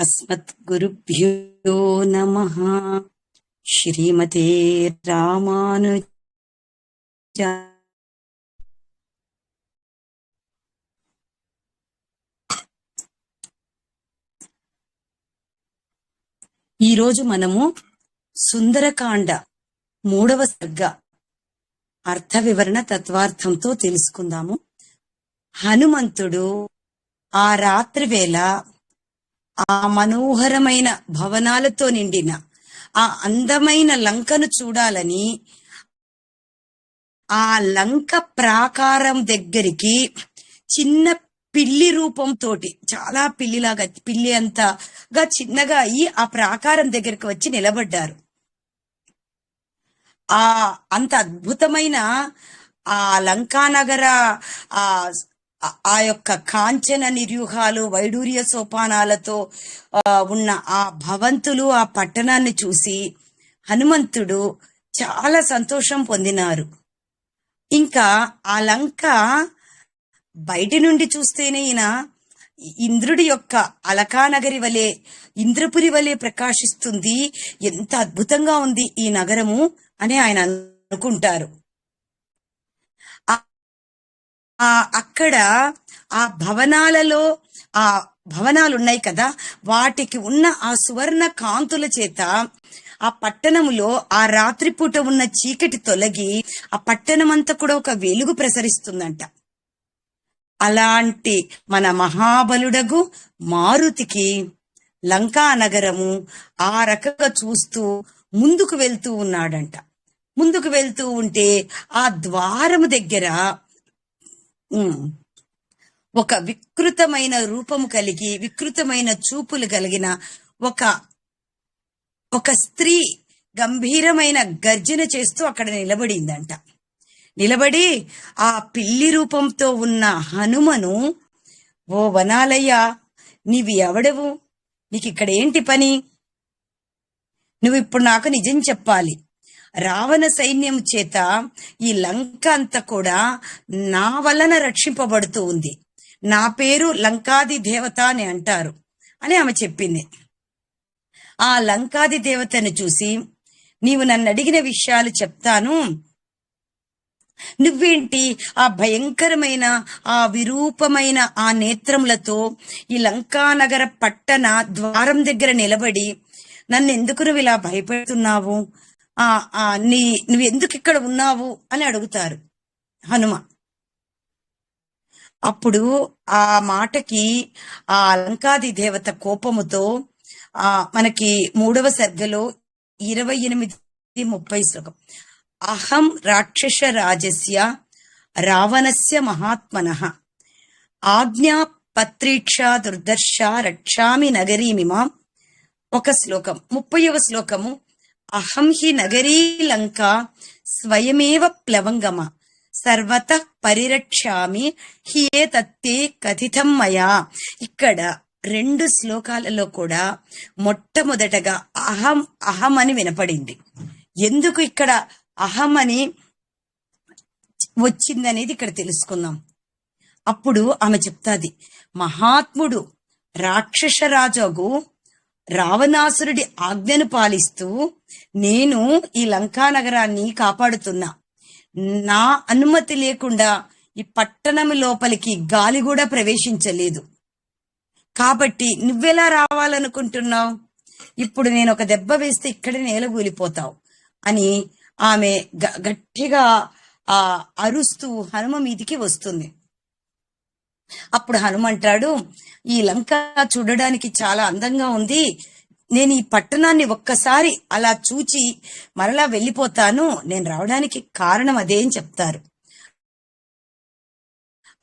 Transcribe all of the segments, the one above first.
అస్మద్గురుభ్యో నమ శ్రీమతే రామాను ఈరోజు మనము సుందరకాండ మూడవ సర్గ అర్థ వివరణ తత్వార్థంతో తెలుసుకుందాము. హనుమంతుడు ఆ రాత్రి వేళ ఆ మనోహరమైన భవనాలతో నిండిన ఆ అందమైన లంకను చూడాలని ఆ లంక ప్రాకారం దగ్గరికి చిన్న పిల్లి రూపంతోటి చాలా పిల్లిలాగా పిల్లి అంతగా చిన్నగా అయ్యి ఆ ప్రాకారం దగ్గరికి వచ్చి నిలబడ్డారు. ఆ అంత అద్భుతమైన ఆ లంకానగర ఆ ఆ యొక్క కాంచన నిర్యూహాలు వైడూర్య సోపానాలతో ఉన్న ఆ భవంతులు ఆ పట్టణాన్ని చూసి హనుమంతుడు చాలా సంతోషం పొందినారు. ఇంకా ఆ లంక బయటి నుండి చూస్తేనే ఈయన ఇంద్రుడి యొక్క అలకానగరి వలె ఇంద్రపురి వలె ప్రకాశిస్తుంది. ఎంత అద్భుతంగా ఉంది ఈ నగరము అని ఆయన అనుకుంటారు ఆ- ఆ అక్కడ ఆ భవనాలలో ఆ భవనాలు ఉన్నాయి కదా వాటికి ఉన్న ఆ సువర్ణ కాంతుల చేత ఆ పట్టణములో ఆ రాత్రిపూట ఉన్న చీకటి తొలగి ఆ పట్టణమంతా కూడా ఒక వెలుగు ప్రసరిస్తుందంట. అలాంటి మన మహాబలుడగు మారుతికి లంకా నగరము ఆ రకంగా చూస్తూ ముందుకు వెళ్తూ ఉన్నాడంట. ముందుకు వెళ్తూ ఉంటే ఆ ద్వారము దగ్గర ఒక వికృతమైన రూపము కలిగి వికృతమైన చూపులు కలిగిన ఒక ఒక స్త్రీ గంభీరమైన గర్జన చేస్తూ అక్కడ నిలబడిందంట. నిలబడి ఆ పిల్లి రూపంతో ఉన్న హనుమను ఓ వనాలయ్య నీవి ఎవడవు? నీకు ఇక్కడ ఏంటి పని? నువ్వు ఇప్పుడు నాకు నిజం చెప్పాలి. రావణ సైన్యం చేత ఈ లంక అంతా కూడా నా వలన రక్షింపబడుతూ ఉంది. నా పేరు లంకాది దేవత అని అంటారు అని ఆమె చెప్పింది. ఆ లంకాది దేవతను చూసి నీవు నన్ను అడిగిన విషయాలు చెప్తాను. నువ్వేంటి ఆ భయంకరమైన ఆ విరూపమైన ఆ నేత్రములతో ఈ లంకానగర పట్టణ ద్వారం దగ్గర నిలబడి నన్ను ఎందుకు నువ్వు ఇలా భయపెడుతున్నావు? నీ నువ్వు ఎందుకు ఇక్కడ ఉన్నావు అని అడుగుతారు హనుమ. అప్పుడు ఆ మాటకి ఆ అలంకాది దేవత కోపముతో ఆ మనకి మూడవ సర్గలో ఇరవై ఎనిమిది ముప్పై శ్లోకం. అహం రాక్షస రాజస్య రావణస్య మహాత్మన. ఆజ్ఞా పత్రీక్ష దుర్దర్శ రక్షామి నగరీమిమాం ఒక శ్లోకం. ముప్పైవ శ్లోకము. అహం హి నగరీ లంక స్వయమేవ ప్లవంగమ. సర్వత పరిరక్షామి హియే తత్తే కథితం మయా. ఇక్కడ రెండు శ్లోకాలలో కూడా మొట్టమొదటగా అహం అహం అని వినపడింది. ఎందుకు ఇక్కడ అహం అని వచ్చిందనేది ఇక్కడ తెలుసుకుందాం. అప్పుడు ఆమె చెప్తాది మహాత్ముడు రాక్షసరాజగు రావణాసురుడి ఆజ్ఞను పాలిస్తూ నేను ఈ లంకా నగరాన్ని కాపాడుతున్నా. నా అనుమతి లేకుండా ఈ పట్టణం లోపలికి గాలి కూడా ప్రవేశించలేదు. కాబట్టి నువ్వెలా రావాలనుకుంటున్నావు? ఇప్పుడు నేను ఒక దెబ్బ వేస్తే ఇక్కడే నేల కూలిపోతావు అని ఆమె గ- గట్టిగా ఆ అరుస్తూ హనుమ మీదికి వస్తుంది. అప్పుడు హనుమంటాడు ఈ లంక చూడడానికి చాలా అందంగా ఉంది. నేను ఈ పట్టణాన్ని ఒక్కసారి అలా చూచి మరలా వెళ్ళిపోతాను. నేను రావడానికి కారణం అదే అని చెప్తారు.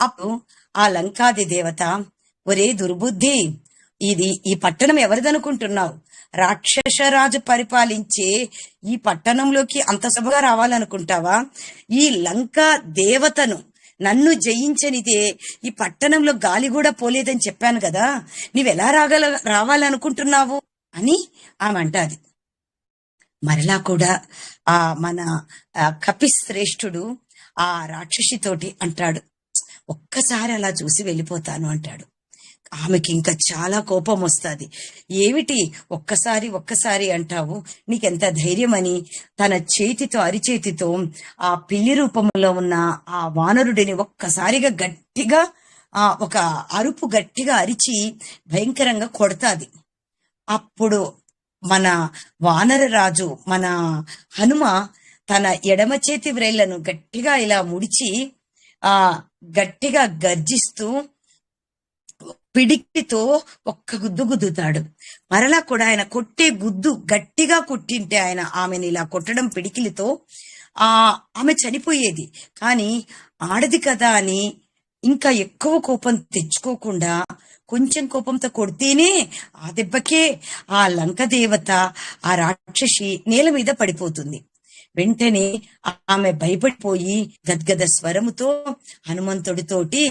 అప్పుడు ఆ లంకాది దేవత ఒరే దుర్బుద్ధి ఇది ఈ పట్టణం ఎవరిదనుకుంటున్నావు? రాక్షసరాజు పరిపాలించే ఈ పట్టణంలోకి అంత సభగా రావాలనుకుంటావా? ఈ లంకా దేవతను నన్ను జయించనిదే. ఈ పట్టణంలో గాలి కూడా పోలేదని చెప్పాను కదా. నీవెలా రాగల రావాలనుకుంటున్నావు? అని ఆమె అంటాది మరలా కూడా ఆ మన కపిశ్రేష్ఠుడు ఆ రాక్షసితోటి అంటాడు. ఒక్కసారి అలా చూసి వెళ్ళిపోతాను అంటాడు. ఆమెకి ఇంకా చాలా కోపం వస్తుంది ఏమిటి ఒక్కసారి ఒక్కసారి అంటావు? నీకెంత ధైర్యమని? తన చేతితో అరిచేతితో ఆ పిల్లి రూపంలో ఉన్న ఆ వానరుడిని ఒక్కసారిగా గట్టిగా ఆ ఒక అరుపు గట్టిగా అరిచి భయంకరంగా కొడతాది. అప్పుడు మన వానర రాజు మన హనుమ తన ఎడమ చేతి వ్రేళ్ళను గట్టిగా ఇలా ముడిచి ఆ గట్టిగా గర్జిస్తూ పిడికితో ఒక్క గుద్దు గుద్దుతాడు. మరలా కూడా ఆయన కొట్టే గుద్దు గట్టిగా కొట్టింటే ఆయన ఆమెను ఇలా కొట్టడం పిడికిలితో ఆ ఆమె చనిపోయేది. కానీ ఆడది కదా అని ఇంకా ఎక్కువ కోపం తెచ్చుకోకుండా కొంచెం కోపంతో కొడితేనే ఆ దెబ్బకే ఆ లంక దేవత ఆ రాక్షసి నేల మీద పడిపోతుంది. వెంటనే ఆమె భయపడిపోయి గద్గద స్వరముతో హనుమంతుడితోటి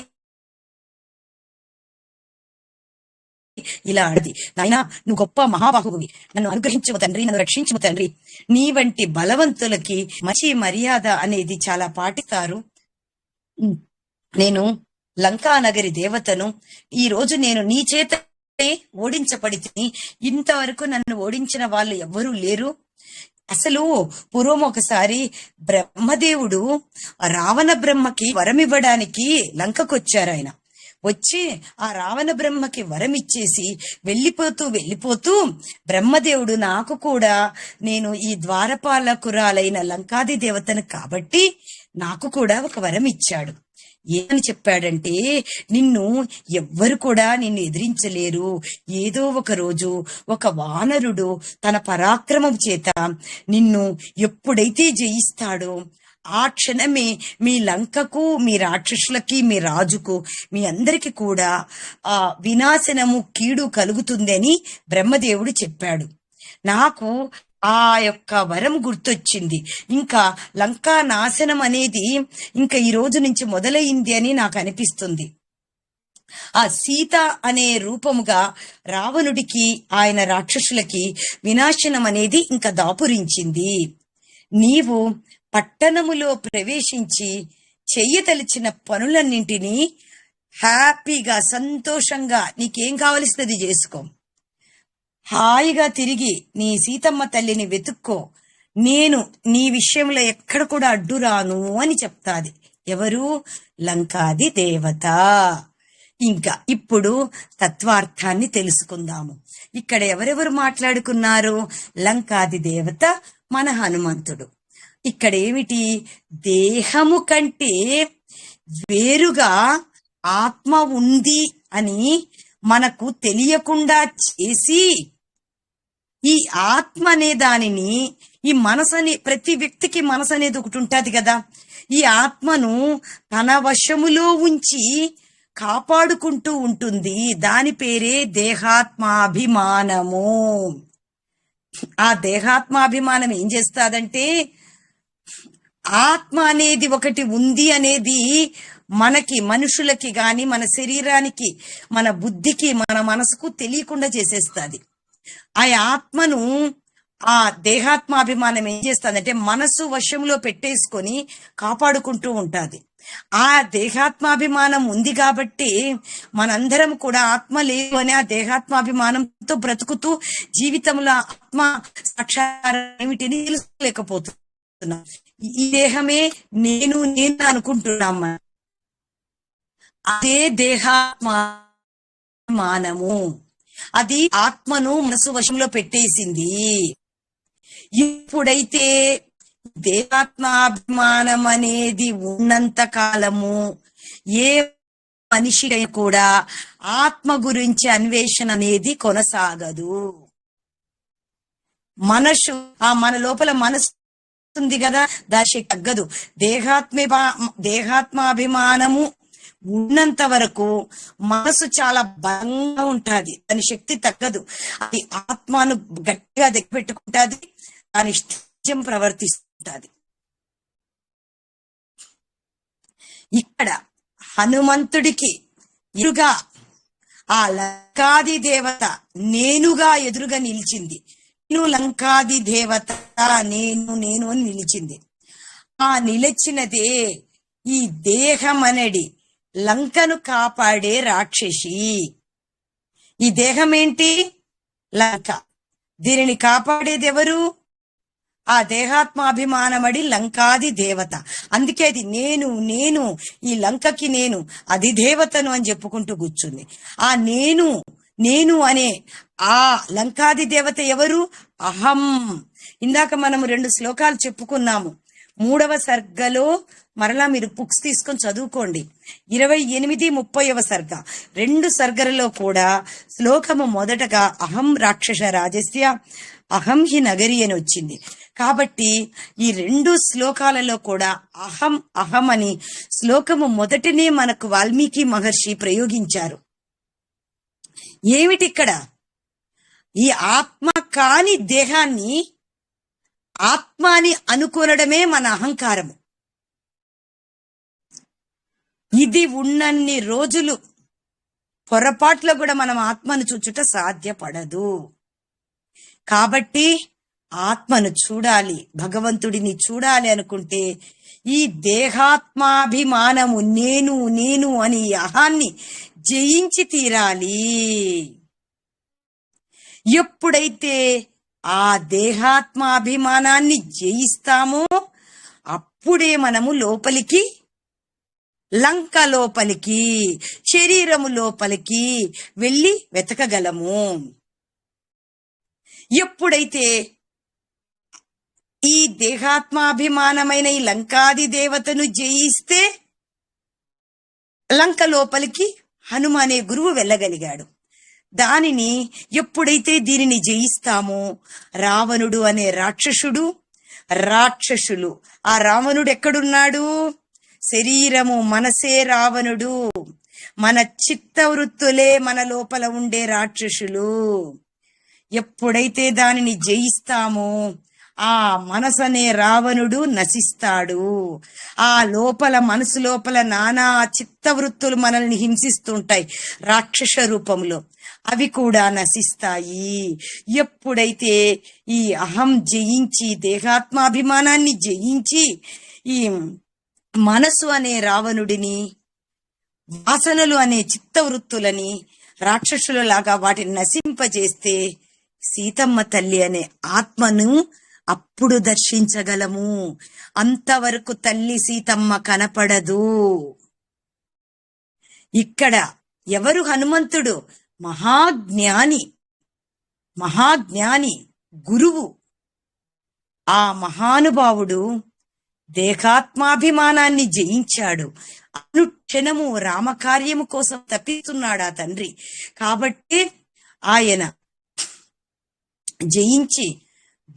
ఇలా అడిది నాయనా నువ్వు గొప్ప మహాబాహువువి. నన్ను అనుగ్రహించము తండ్రి నన్ను రక్షించము తండ్రి. నీ వంటి బలవంతులకి మంచి మర్యాద అనేది చాలా పాటిస్తారు. నేను లంకా నగరి దేవతను. ఈ రోజు నేను నీ చేత ఓడించబడితే ఇంతవరకు నన్ను ఓడించిన వాళ్ళు ఎవ్వరూ లేరు. అసలు పూర్వం ఒకసారి బ్రహ్మదేవుడు రావణ బ్రహ్మకి వరం ఇవ్వడానికి లంకకొచ్చారు ఆయన వచ్చి ఆ రావణ బ్రహ్మకి వరం ఇచ్చేసి వెళ్ళిపోతూ వెళ్ళిపోతూ బ్రహ్మదేవుడు నాకు కూడా నేను ఈ ద్వారపాలకురాలైన లంకాది దేవతను కాబట్టి నాకు కూడా ఒక వరం ఇచ్చాడు ఏమని చెప్పాడంటే నిన్ను ఎవ్వరు కూడా నిన్ను ఎదిరించలేరు. ఏదో ఒక రోజు ఒక వానరుడు తన పరాక్రమం చేత నిన్ను ఎప్పుడైతే జయిస్తాడో ఆ క్షణమే మీ లంకకు మీ రాక్షసులకి మీ రాజుకు మీ అందరికీ కూడా ఆ వినాశనము కీడు కలుగుతుందని బ్రహ్మదేవుడు చెప్పాడు. నాకు ఆ యొక్క వరం గుర్తొచ్చింది. ఇంకా లంకా నాశనం అనేది ఇంకా ఈ రోజు నుంచి మొదలైంది అని నాకు అనిపిస్తుంది. ఆ సీత అనే రూపముగా రావణుడికి ఆయన రాక్షసులకి వినాశనం అనేది ఇంకా దాపురించింది. నీవు పట్టణములో ప్రవేశించి చెయ్యతలిచిన పనులన్నింటినీ హ్యాపీగా సంతోషంగా నీకేం కావలసినది చేసుకో. హాయిగా తిరిగి నీ సీతమ్మ తల్లిని వెతుక్కో. నేను నీ విషయంలో ఎక్కడ కూడా అడ్డు రాను అని చెప్తాది. ఎవరు? లంకాది దేవత. ఇంకా ఇప్పుడు తత్వార్థాన్ని తెలుసుకుందాము. ఇక్కడ ఎవరెవరు మాట్లాడుకున్నారు? లంకాది దేవత మన హనుమంతుడు. ఇక్కడ ఏమిటి దేహము కంటే వేరుగా ఆత్మ ఉంది అని మనకు తెలియకుండా చేసి ఈ ఆత్మ అనే దానిని ఈ మనసు అనే ప్రతి వ్యక్తికి మనసు అనేది ఒకటి ఉంటుంది కదా. ఈ ఆత్మను తన వశములో ఉంచి కాపాడుకుంటూ ఉంటుంది. దాని పేరే దేహాత్మాభిమానము. ఆ దేహాత్మాభిమానం ఏం చేస్తాదంటే ఆత్మ అనేది ఒకటి ఉంది అనేది మనకి మనుషులకి గాని మన శరీరానికి మన బుద్ధికి మన మనసుకు తెలియకుండా చేసేస్తుంది. ఆ ఆత్మను ఆ దేహాత్మాభిమానం ఏం చేస్తుందంటే మనసు వశంలో పెట్టేసుకొని కాపాడుకుంటూ ఉంటుంది. ఆ దేహాత్మాభిమానం ఉంది కాబట్టి మనందరం కూడా ఆత్మ లేదు అని ఆ దేహాత్మాభిమానంతో బ్రతుకుతూ జీవితంలో ఆత్మ సాక్షారం ఏమిటిని తెలుసుకోలేకపోతున్నాం. ఈ దేహమే నేను నేను అనుకుంటున్నాం అదే దేహాత్మానము. అది ఆత్మను మనసు వశంలో పెట్టేసింది. ఇప్పుడైతే దేహాత్మాభిమానం అనేది ఉన్నంత కాలము ఏ మనిషి కూడా ఆత్మ గురించి అన్వేషణ అనేది కొనసాగదు. మనసు ఆ మన లోపల మనసు ఉంది కదా దాని తగ్గదు. దేహాత్మి దేహాత్మాభిమానము ఉన్నంత వరకు మనసు చాలా బలంగా ఉంటుంది. దాని శక్తి తగ్గదు. అది ఆత్మను గట్టిగా దిగబెట్టుకుంటుంది. పెట్టుకుంటాది దాని ఇష్టం ప్రవర్తిస్తుంటది. ఇక్కడ హనుమంతుడికి ఎదురుగా ఆ లకాది దేవత నేనుగా ఎదురుగా నిలిచింది. నేను లంకాది దేవత నేను నేను అని నిలిచింది. ఆ నిలిచినదే ఈ దేహమనడి లంకను కాపాడే రాక్షసి. ఈ దేహం ఏంటి లంక. దీనిని కాపాడేది ఎవరు ఆ దేహాత్మాభిమానమడి లంకాది దేవత. అందుకే అది నేను నేను ఈ లంకకి నేను అది దేవతను అని చెప్పుకుంటూ కూర్చుంది. ఆ నేను నేను అనే ఆ లంకాది దేవత ఎవరు? అహం. ఇందాక మనము రెండు శ్లోకాలు చెప్పుకున్నాము. మూడవ సర్గలో మరలా మీరు బుక్స్ తీసుకొని చదువుకోండి. ఇరవై ఎనిమిది ముప్పైవ సర్గ. రెండు సర్గలలో కూడా శ్లోకము మొదటగా అహం రాక్షస రాజస్య అహం హి నగరి అని వచ్చింది. కాబట్టి ఈ రెండు శ్లోకాలలో కూడా అహం అహం అని శ్లోకము మొదటనే మనకు వాల్మీకి మహర్షి ప్రయోగించారు. ఏమిటి ఇక్కడ ఈ ఆత్మ కాని దేహాన్ని ఆత్మ అని అనుకొనడమే మన అహంకారము. ఇది ఉన్నన్ని రోజులు పొరపాట్లో కూడా మనం ఆత్మను చూచుట సాధ్యపడదు. కాబట్టి ఆత్మను చూడాలి భగవంతుడిని చూడాలి అనుకుంటే ఈ దేహాత్మాభిమానము నేను నేను అని అహాన్ని జయించి తీరాలి. ఎప్పుడైతే ఆ దేహాత్మాభిమానాన్ని జయిస్తామో అప్పుడే మనము లోపలికి లంక లోపలికి శరీరము లోపలికి వెళ్ళి వెతకగలము. ఎప్పుడైతే ఈ దేహాత్మాభిమానమైన ఈ లంకాది దేవతను జయిస్తే లంక లోపలికి హనుమ అనే గురువు వెళ్ళగలిగాడు. దానిని ఎప్పుడైతే దీనిని జయిస్తామో రావణుడు అనే రాక్షసుడు రాక్షసులు. ఆ రావణుడు ఎక్కడున్నాడు? శరీరము మనసే రావణుడు. మన చిత్త వృత్తులే మన లోపల ఉండే రాక్షసులు. ఎప్పుడైతే దానిని జయిస్తామో ఆ మనసనే రావణుడు నశిస్తాడు. ఆ లోపల మనసు లోపల నానా చిత్తవృత్తులు మనల్ని హింసిస్తుంటాయి రాక్షస రూపంలో. అవి కూడా నశిస్తాయి. ఎప్పుడైతే ఈ అహం జయించి దేహాత్మాభిమానాన్ని జయించి ఈ మనసు అనే రావణుడిని వాసనలు అనే చిత్తవృత్తులని రాక్షసుల లాగా వాటిని నశింపజేస్తే సీతమ్మ తల్లి అనే ఆత్మను అప్పుడు దర్శించగలము. అంతవరకు తల్లి సీతమ్మ కనపడదు. ఇక్కడ ఎవరు హనుమంతుడు? మహాజ్ఞాని. మహాజ్ఞాని గురువు. ఆ మహానుభావుడు దేహాత్మాభిమానాన్ని జయించాడు. అనుక్షణము రామకార్యము కోసం తప్పిస్తున్నాడు ఆ తండ్రి? కాబట్టి ఆయన జయించి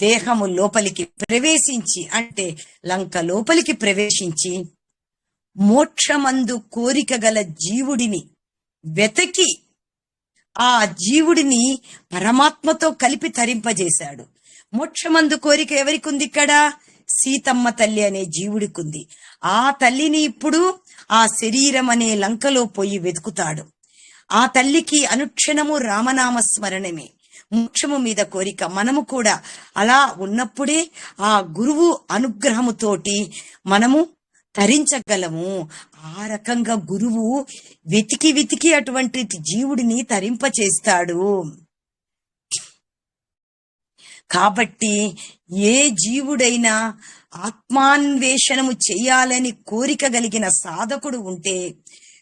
దేహము లోపలికి ప్రవేశించి అంటే లంక లోపలికి ప్రవేశించి మోక్షమందు కోరిక గల జీవుడిని వెతకి ఆ జీవుడిని పరమాత్మతో కలిపి తరింపజేశాడు. మోక్షమందు కోరిక ఎవరికి ఉంది ఇక్కడ? సీతమ్మ తల్లి అనే జీవుడికుంది. ఆ తల్లిని ఇప్పుడు ఆ శరీరం అనే లంకలో పోయి వెతుకుతాడు. ఆ తల్లికి అనుక్షణము రామనామ స్మరణమే మోక్షము మీద కోరిక. మనము కూడా అలా ఉన్నప్పుడే ఆ గురువు అనుగ్రహముతోటి మనము తరించగలము. ఆ రకంగా గురువు వెతికి వెతికి అటువంటి జీవుడిని తరింపచేస్తాడు. కాబట్టి ఏ జీవుడైనా ఆత్మాన్వేషణము చేయాలని కోరిక కలిగిన సాధకుడు ఉంటే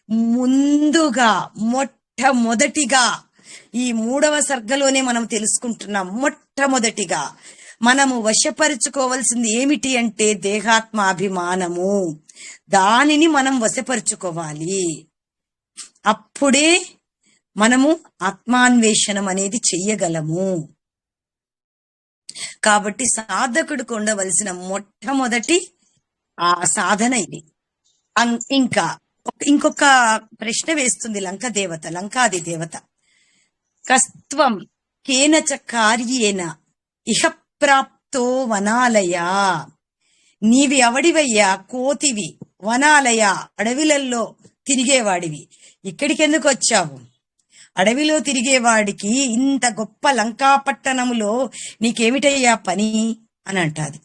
ముందుగా మొట్టమొదటిగా ఈ మూడవ సర్గలోనే మనం తెలుసుకుంటున్నాం మొట్టమొదటిగా. మనము వశపరుచుకోవాల్సింది ఏమిటి అంటే దేహాత్మాభిమానము. దానిని మనం వశపరుచుకోవాలి. అప్పుడే మనము ఆత్మాన్వేషణం అనేది చెయ్యగలము. కాబట్టి సాధకుడికి ఉండవలసిన మొట్టమొదటి ఆ సాధన ఇది. ఇంకా ఇంకొక ప్రశ్న వేస్తుంది లంక దేవత లంకాది దేవత. కస్త్వం కేనచ కార్యేన ఇహ ప్రాప్తో వనాలయ. నీవి అవడివయ్యా కోతివి వనాలయ అడవిలల్లో తిరిగేవాడివి. ఇక్కడికి ఎందుకు వచ్చావు? అడవిలో తిరిగేవాడికి ఇంత గొప్ప లంకాపట్టణములో నీకేమిటయ్యా పని? అని అంటాది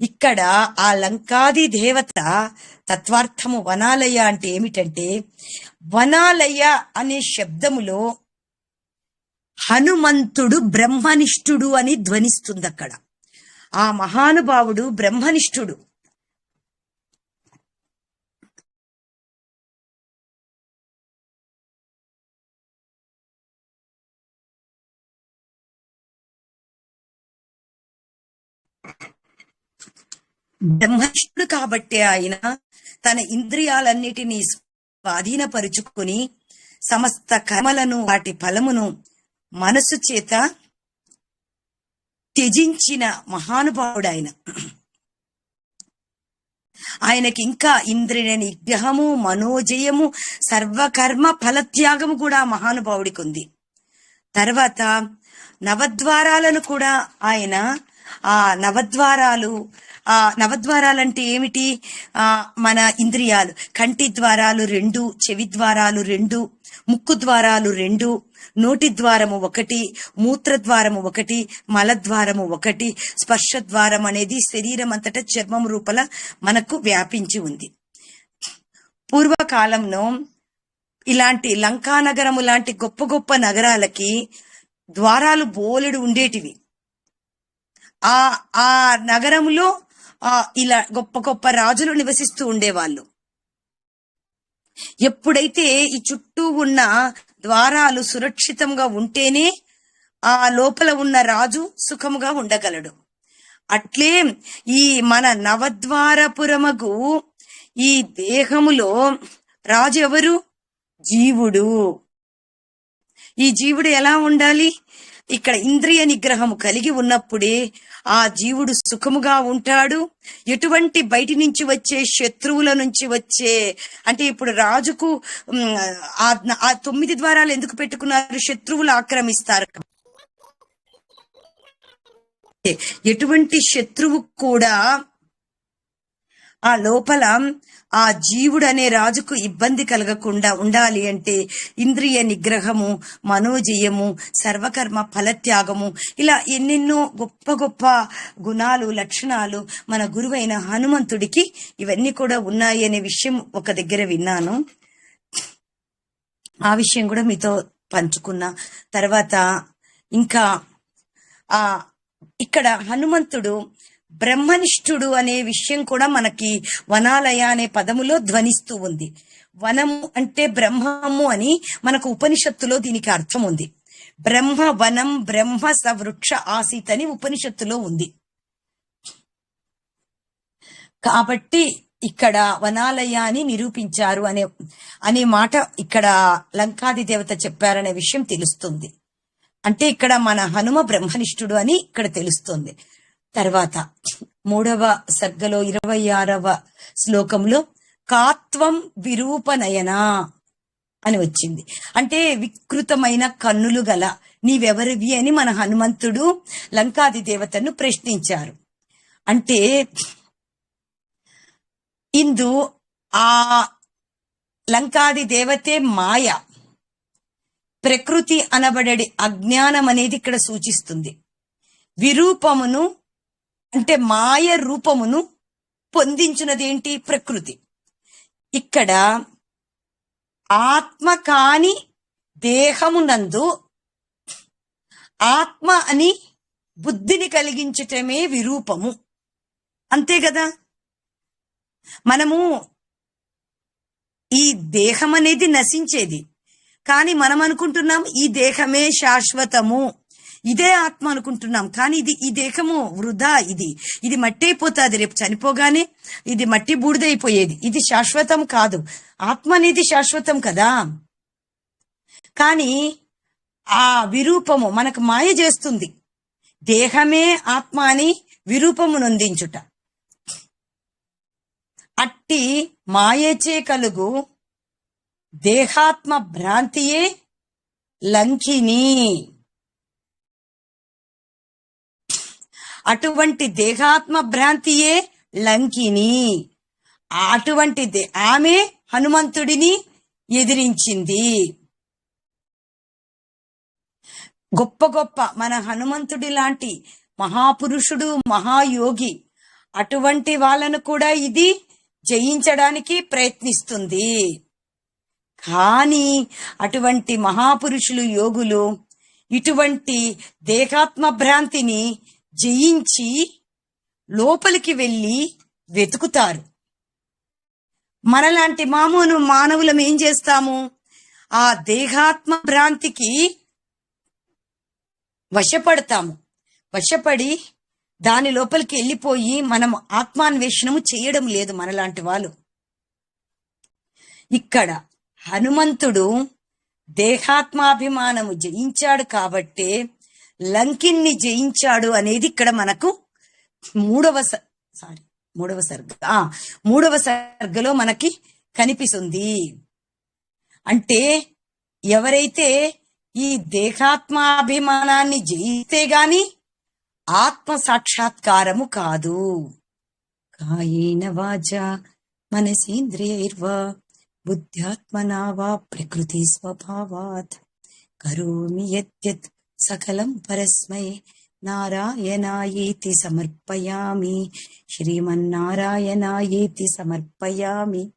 ఇక్కడ ఆ లంకాది దేవత తత్వార్థము వనాలయ అంటే ఏమిటంటే వనాలయ అనే శబ్దములో హనుమంతుడు బ్రహ్మనిష్ఠుడు అని ధ్వనిస్తుంది అక్కడ ఆ మహానుభావుడు బ్రహ్మనిష్ఠుడు. బ్రహ్మనిష్ఠుడు కాబట్టి ఆయన తన ఇంద్రియాలన్నిటినీ స్వాధీనపరుచుకుని సమస్త కర్మలను వాటి ఫలమును మనసు చేత త్యజించిన మహానుభావుడు ఆయన ఆయనకి ఇంకా ఇంద్రియ నిగ్రహము మనోజయము సర్వకర్మ ఫలత్యాగము కూడా మహానుభావుడికి ఉంది తర్వాత నవద్వారాలను కూడా ఆయన ఆ నవద్వారాలు ఆ నవద్వారాలంటే ఏమిటి? ఆ మన ఇంద్రియాలు. కంటి ద్వారాలు రెండు చెవి ద్వారాలు రెండు ముక్కు ద్వారాలు రెండు నోటి ద్వారము ఒకటి మూత్ర ద్వారము ఒకటి మలద్వారము ఒకటి స్పర్శ ద్వారం అనేది శరీరం అంతటా చర్మం రూపల మనకు వ్యాపించి ఉంది. పూర్వకాలంలో ఇలాంటి లంకానగరము లాంటి గొప్ప గొప్ప నగరాలకి ద్వారాలు బోలెడు ఉండేటివి. ఆ ఆ నగరంలో ఆ ఇలా గొప్ప గొప్ప రాజులు నివసిస్తూ ఉండేవాళ్ళు. ఎప్పుడైతే ఈ చుట్టూ ఉన్న ద్వారాలు సురక్షితంగా ఉంటేనే ఆ లోపల ఉన్న రాజు సుఖముగా ఉండగలడు. అట్లే ఈ మన నవద్వారపురమగు ఈ దేహములో రాజు ఎవరు జీవుడు. ఈ జీవుడు ఎలా ఉండాలి? ఇక్కడ ఇంద్రియ నిగ్రహము కలిగి ఉన్నప్పుడే ఆ జీవుడు సుఖముగా ఉంటాడు. ఎటువంటి బయటి నుంచి వచ్చే శత్రువుల నుంచి వచ్చే అంటే ఇప్పుడు రాజుకు ఆ ఆ తొమ్మిది ద్వారాలు ఎందుకు పెట్టుకున్నారు? శత్రువులు ఆక్రమిస్తారు. ఎటువంటి శత్రువు కూడా ఆ లోపల ఆ జీవుడు అనే రాజుకు ఇబ్బంది కలగకుండా ఉండాలి అంటే ఇంద్రియ నిగ్రహము మనోజయము సర్వకర్మ ఫలత్యాగము ఇలా ఎన్నెన్నో గొప్ప గొప్ప గుణాలు లక్షణాలు మన గురువైన హనుమంతుడికి ఇవన్నీ కూడా ఉన్నాయి అనే విషయం ఒక దగ్గర విన్నాను. ఆ విషయం కూడా మీతో పంచుకున్నా. తర్వాత ఇంకా ఆ ఇక్కడ హనుమంతుడు బ్రహ్మనిష్ఠుడు అనే విషయం కూడా మనకి వనాలయ అనే పదములో ధ్వనిస్తూ ఉంది. వనము అంటే బ్రహ్మము అని మనకు ఉపనిషత్తులో దీనికి అర్థం ఉంది. బ్రహ్మ వనం బ్రహ్మ సవృక్ష ఆసీత్ అని ఉపనిషత్తులో ఉంది. కాబట్టి ఇక్కడ వనాలయాన్ని నిరూపించారు అనే అనే మాట ఇక్కడ లంకాది దేవత చెప్పారనే విషయం తెలుస్తుంది. అంటే ఇక్కడ మన హనుమ బ్రహ్మనిష్ఠుడు అని ఇక్కడ తెలుస్తుంది. తర్వాత మూడవ సర్గలో ఇరవై ఆరవ శ్లోకంలో కాత్వం విరూపనయన అని వచ్చింది. అంటే వికృతమైన కన్నులు గల నీవెవరివి అని మన హనుమంతుడు లంకాది దేవతను ప్రశ్నించారు. అంటే ఇందు ఆ లంకాది దేవతే మాయ. ప్రకృతి అనబడే అజ్ఞానం అనేది ఇక్కడ సూచిస్తుంది. విరూపమును అంటే మాయ రూపమును పొందించినదేంటి ప్రకృతి? ఇక్కడ ఆత్మ కాని దేహమునందు ఆత్మ అని బుద్ధిని కలిగించటమే విరూపము. అంతే కదా? మనము ఈ దేహం అనేది నశించేది. కానీ మనం అనుకుంటున్నాం ఈ దేహమే శాశ్వతము. ఇదే ఆత్మ అనుకుంటున్నాం. కానీ ఇది ఈ దేహము వృధా ఇది. ఇది మట్టి అయిపోతుంది. రేపు చనిపోగానే ఇది మట్టి బూడిదైపోయేది. ఇది శాశ్వతం కాదు. ఆత్మ అనేది శాశ్వతం కదా. కానీ ఆ విరూపము మనకు మాయ చేస్తుంది. దేహమే ఆత్మ అని విరూపము నొందించుట. అట్టి మాయచే కలుగు దేహాత్మ భ్రాంతియే లంకిని. అటువంటి దేహాత్మ భ్రాంతియే లంకిని. అటువంటి దే- ఆమె హనుమంతుడిని ఎదిరించింది. గొప్ప గొప్ప మన హనుమంతుడి లాంటి మహాపురుషుడు మహాయోగి అటువంటి వాళ్ళను కూడా ఇది జయించడానికి ప్రయత్నిస్తుంది. కానీ అటువంటి మహాపురుషులు యోగులు ఇటువంటి దేహాత్మ భ్రాంతిని జయించి లోపలికి వెళ్ళి వెతుకుతారు. మనలాంటి మామూలు మానవులం ఏం చేస్తాము? ఆ దేహాత్మ భ్రాంతికి వశపడతాము. వశపడి దాని లోపలికి వెళ్ళిపోయి మనం ఆత్మాన్వేషణము చేయడం లేదు మనలాంటి వాళ్ళు. ఇక్కడ హనుమంతుడు దేహాత్మాభిమానము జయించాడు కాబట్టే లంకిన్ని జయించాడు అనేది ఇక్కడ మనకు మూడవ సారీ మూడవ సర్గ ఆ మూడవ సర్గలో మనకి కనిపిస్తుంది. అంటే ఎవరైతే ఈ దేహాత్మాభిమానాన్ని జయిస్తే గాని ఆత్మ సాక్షాత్కారము కాదు. కాయేన వాచ మనసేంద్రియైర్వా బుద్ధ్యాత్మనా వా ప్రకృతి స్వభావాత్. కరోమి சகலம் பரஸ்மை நாராயணாயேதி சமர்ப்பயாமி. ஸ்ரீமன் நாராயணாயேதி சமர்ப்பயாமி.